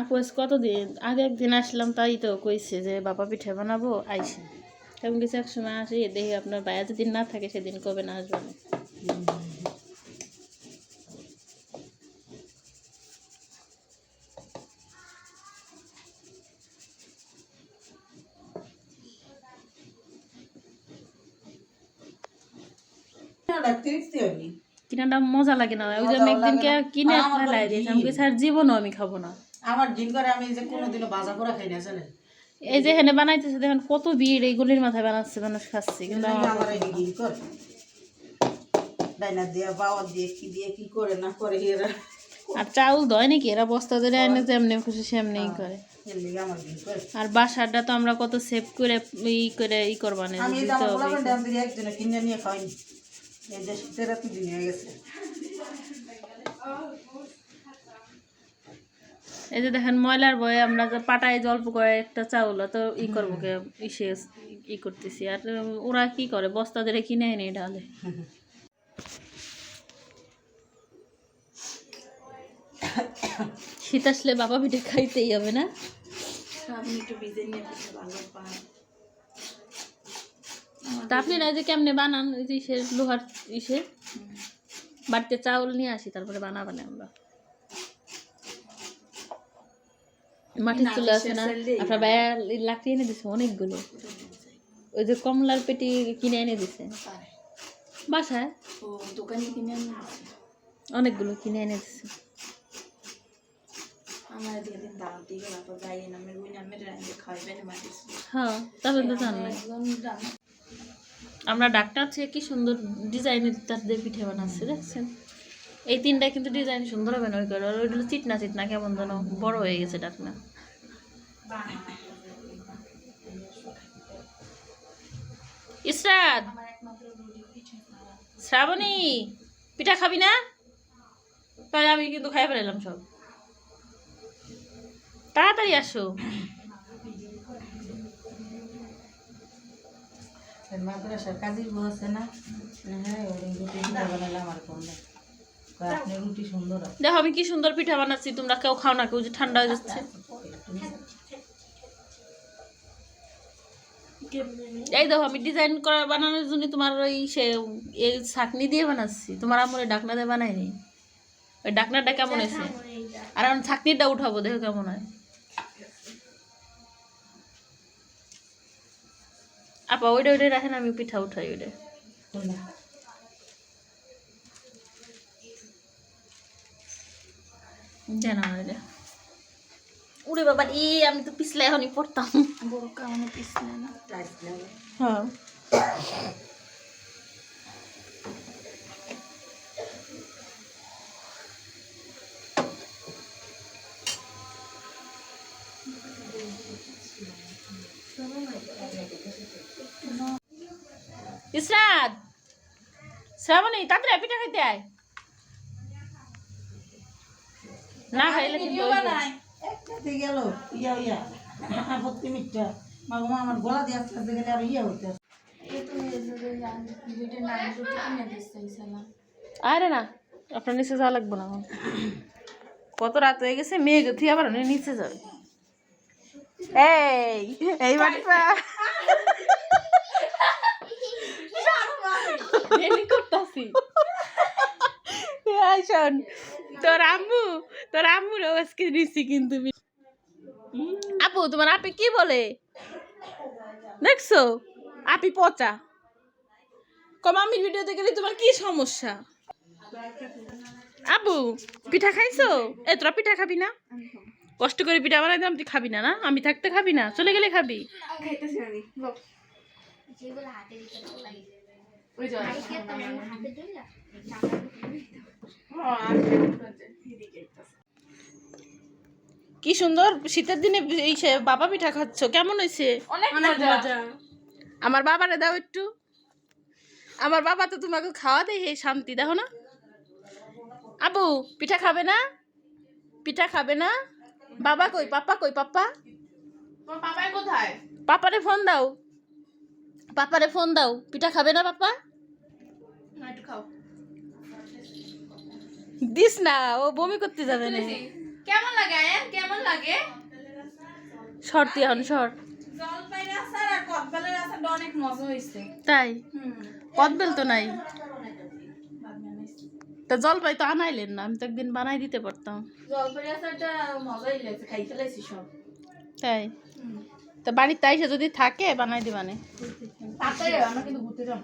আপু আজ কতদিন? আগে একদিন আসলাম, তাই তো কইছে যে, বাবা পিঠে বানাবো, আইসে। তেমন কিছু এক সময় আসি, দেখি আপনার ভাইয়া যেদিন না থাকে, সেদিন কবে না আসবে আসবেন কিনাটা মজা লাগে না। ওই যে আমি একদিনকে কিনে ফেলাই দিয়েছি। আমি আর জীবনও আমি খাব না। আমার দিন করে আমি যে কোনোদিনও করা খাই না জানেন? এই যে এখানে বানাইতেছে দেখেন কত ভিড় এই গলির মাথায় বানাচ্ছে মানুষ খাচ্ছে। কিন্তু আমার ডাইনা দিয়ে বাওয়া দিয়ে কি দিয়ে কি করে না করে এরা আর চাউল দয় নাকি? এরা বস্তা ধরে এনে যেমনি খুশি সেমনি করে। এর লিগে আমার দিন করে। আর বাসারটা তো আমরা কত সেভ করে ই করে ই করবা না আমি একজনে কিনে নিয়ে খাইনি এই যে শীতের দিন হয়ে গেছে। এই যে দেখেন ময়লার বয়ে আমরা পাটায় জল্প করে একটা চাউল তো ই করব কে ইসে ই করতেছি। আর ওরা কি করে? বস্তা ধরে কিনে এনে ঢালে। শীত আসলে বাবা পিঠে খাইতেই হবে না? আপনি একটু ভিজে নিয়ে ভালো পান তা আপনি না যে কেমনে বানান ওই যে ইসের লোহার ইসে বাড়িতে চাউল নিয়ে আসি তারপরে বানাবানে আমরা। মাটির চুলা আছে না আপনার ভাইয়া লাকড়ি এনে দিছে অনেকগুলো। ওই যে কমলার পেটি কিনে এনে দিছে। বাসায়? দোকানে কিনে আনি অনেকগুলো কিনে এনে দিছে। হ্যাঁ তবে তো জান নাই। আমরা ডাক্তার থেকে কি সুন্দর ডিজাইনের তার দিয়ে পিঠে বানাচ্ছি, দেখছেন? এই তিনটা কিন্তু ডিজাইন সুন্দর হবে না, ওই করে ওইগুলো চিটনা চিটনা কেমন যেন বড় হয়ে গেছে ডাকনা। ইসরাত! শ্রাবণী, পিঠা খাবি না? তাহলে আমি কিন্তু খাই ফেলাম সব। তাড়াতাড়ি আসো। মাদ্রাসার কাজের বউ আছে না হ্যাঁ ওই রুটি পিঠা বানালে আমার কম আপনি রুটি সুন্দর দেখো আমি কি সুন্দর পিঠা বানাচ্ছি তোমরা কেউ খাও না কেউ যে ঠান্ডা হয়ে যাচ্ছে। এই দেখো আমি ডিজাইন করা বানানোর জন্য তোমার ওই সে এই ছাকনি দিয়ে বানাচ্ছি। তোমার আমার ওই ডাকনা দিয়ে বানাইনি। ওই ডাকনাটা কেমন হয়েছে? আর আমি ছাকনিটা উঠাবো দেখো কেমন হয়। আপা ওইটা ওইটা রাখেন আমি পিঠা উঠাই ওইটা? দেন আমার উড়ে বাবা ই আমি তো পিছলে এখনই পড়তাম। বড় কারণে পিছলে না? হ্যাঁ। ইসরাত শ্রাবণী তাড়াতাড়ি পিঠা খাইতে আয়। না খাইলে কিন্তু একটাতে গেল ইয়া ইয়া। ভর্তি মাগো মা আমার গলা দিয়ে আস্তে আস্তে গেলে আর ইয়া হইতে আরে না আপনার নিচে যাওয়া লাগবে না। কত রাত হয়ে গেছে মেয়ে গেছি আবার নিচে যাবে। এই এই বাড়িটা। করতাছি শোন। তোর আম্মু তোর আম্মুর আজকে নিচ্ছি কিন্তু আপু তোমার আপি কি বলে? দেখছ? আপি পচা। কম আমির ভিডিওতে গেলে তোমার কি সমস্যা? আবু পিঠা খাইছো? এ তোরা পিঠা খাবি না? কষ্ট করে পিঠা বানাই দিলাম তুই খাবি না না? আমি থাকতে খাবি না? চলে গেলে খাবি? কি সুন্দর শীতের দিনে এই বাবা পিঠা খাচ্ছ কেমন হয়েছে? অনেক মজা। আমার বাবারে দাও একটু। আমার বাবা তো তোমাকে খাওয়া দেয় হে শান্তি দেখো না। আবু পিঠা খাবে না? পিঠা খাবে না? বাবা কই পাপা কই পাপা? তোমার পাপাই কোথায়? পাপারে ফোন দাও। পাপারে ফোন দাও। পিঠা খাবে না পাপা? একটু খাও। দিস না ও বমি করতে যাবে না। কেমন লাগে আয়ান? কেমন লাগে? শর্তি এখন শর্ট জলপাইয়ের আচার আর কদবেলের আচারটা অনেক মজা হয়েছে। তাই? হুম। কদবেল তো নাই। তা জলপাই তো আনাইলেন না আমি তো একদিন বানাই দিতে পারতাম। জলপাইয়ের আচারটা মজাই লাগছে খাই ফেলাইছি সব। তাই? তা বাড়িতে আইসে যদি থাকে বানাই দিবানে। তাড়াতাড়ি আমরা কিন্তু ঘুরতে যাব।